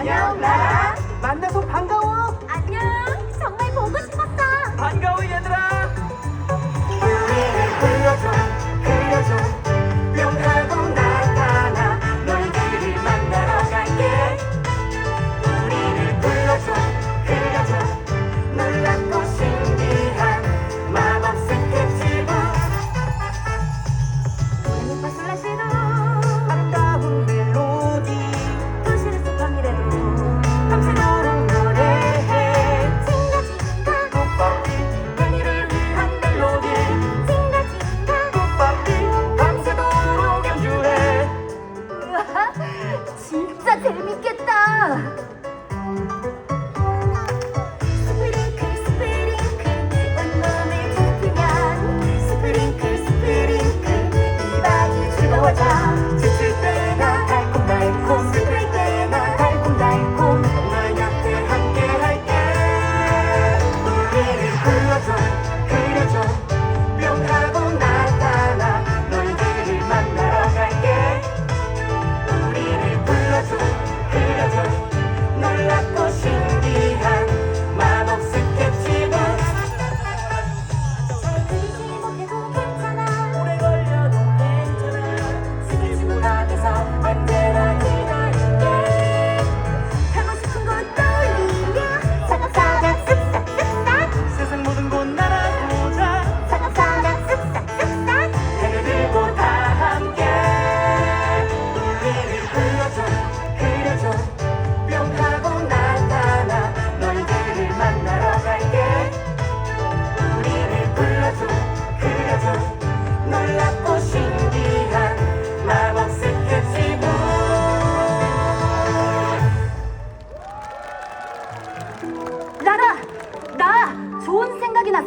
안녕 나라 만나서 반가워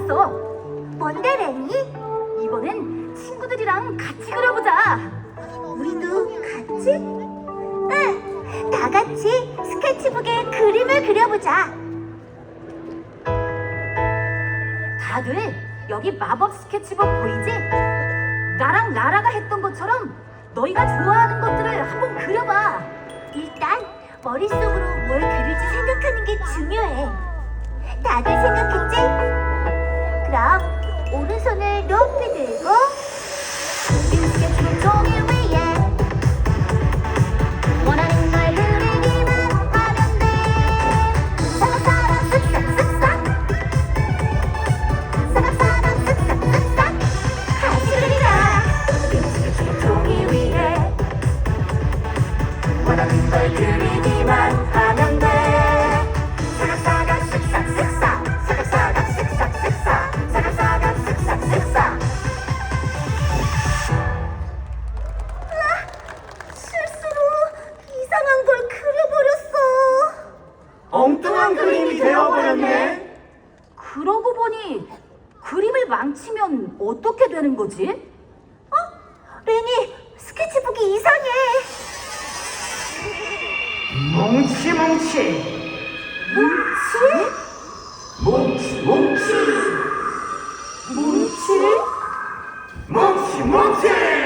알았어. 뭔데, 레니? 이번엔 친구들이랑 같이 그려보자. 우리도 같이? 응, 다 같이 스케치북에 그림을 그려보자. 다들 여기 마법 스케치북 보이지? 나랑 나라가 했던 것처럼 너희가 좋아하는 것들을 한번 그려봐. 일단 머릿속으로 뭘 그릴지 생각하는 게 중요해. 다들 생각했지? 보니 그림을 망치면 어떻게 되는 거지? 어? 레니 스케치북이 이상해 뭉치 뭉치? 뭉치 뭉치 뭉치? 뭉치 뭉치 뭉치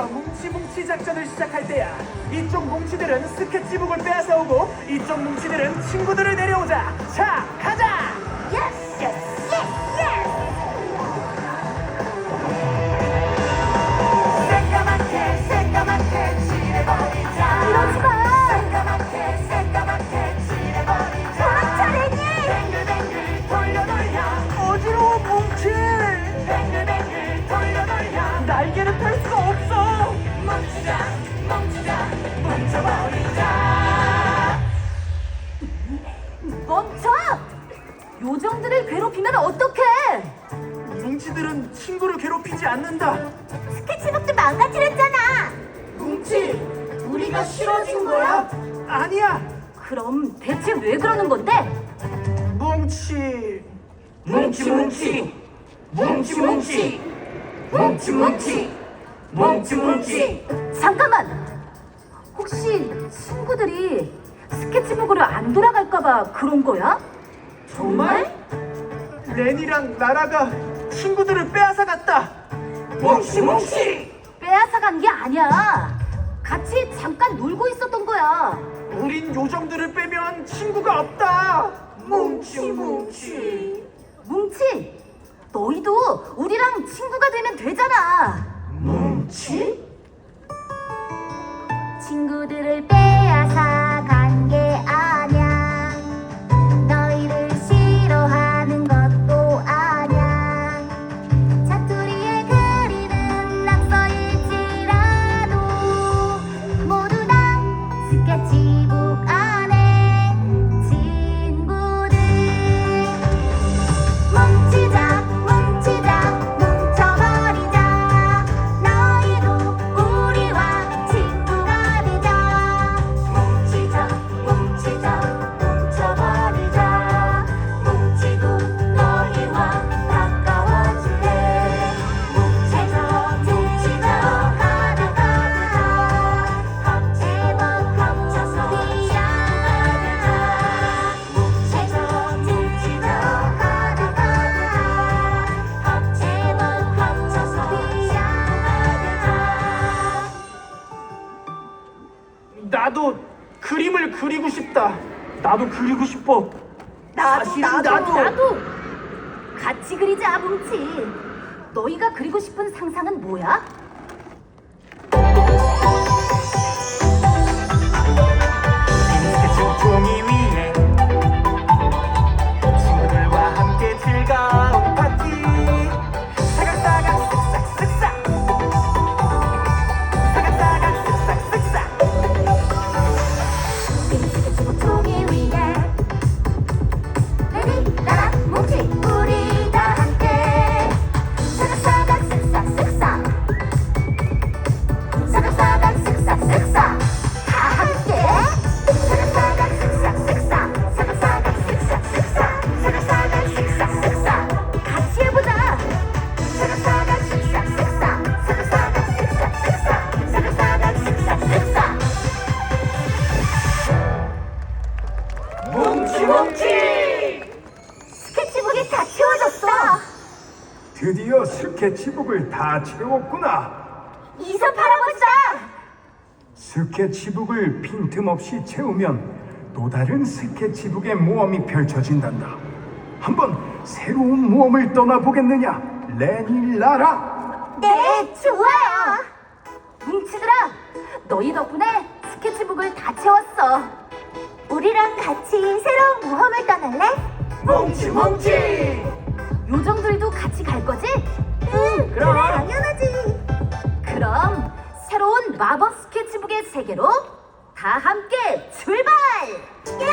드디어 뭉치뭉치 작전을 시작할 때야. 이쪽 뭉치들은 스케치북을 빼앗아오고 이쪽 뭉치들은 친구들을 데려오자. 자 가자 요정들을 괴롭히면 어떡해? 뭉치들은 친구를 괴롭히지 않는다 스케치북도 망가뜨렸잖아 뭉치 우리가 싫어진 거야? 아니야 그럼 대체 왜 그러는 건데? 뭉치 뭉치 뭉치 뭉치 뭉치 뭉치 뭉치 뭉치 뭉치 잠깐만! 혹시 친구들이 스케치북으로 안 돌아갈까봐 그런 거야? 정말? 렌이랑 나라가 친구들을 빼앗아 갔다 뭉치 뭉치 빼앗아간 게 아니야. 같이 잠깐 놀고 있었던 거야. 우린 요정들을 빼면 친구가 없다 뭉치 뭉치 뭉치, 너희도 우리랑 친구가 되면 되잖아. 나도 그리고 싶어. 나도 사실은 나도 나도 같이 그리자 뭉치 너희가 그리고 싶은 상상은 뭐야? 스케 치북을 다 채웠구나. 이서 팔아보자 스케치북을 빈틈없이 채우면 또 다른 스케치북의 모험이 펼쳐진단다. 한번 새로운 모험을 떠나보겠느냐, 레니 라라? 네 좋아요 뭉치들아 너희 덕분에 스케치북을 다 채웠어 우리랑 같이 새로운 모험을 떠날래? 뭉치 뭉치 요정들도 같이 갈 거지? 응 그럼. 당연하지 그럼 새로운 마법 스케치북의 세계로 다 함께 출발! 예!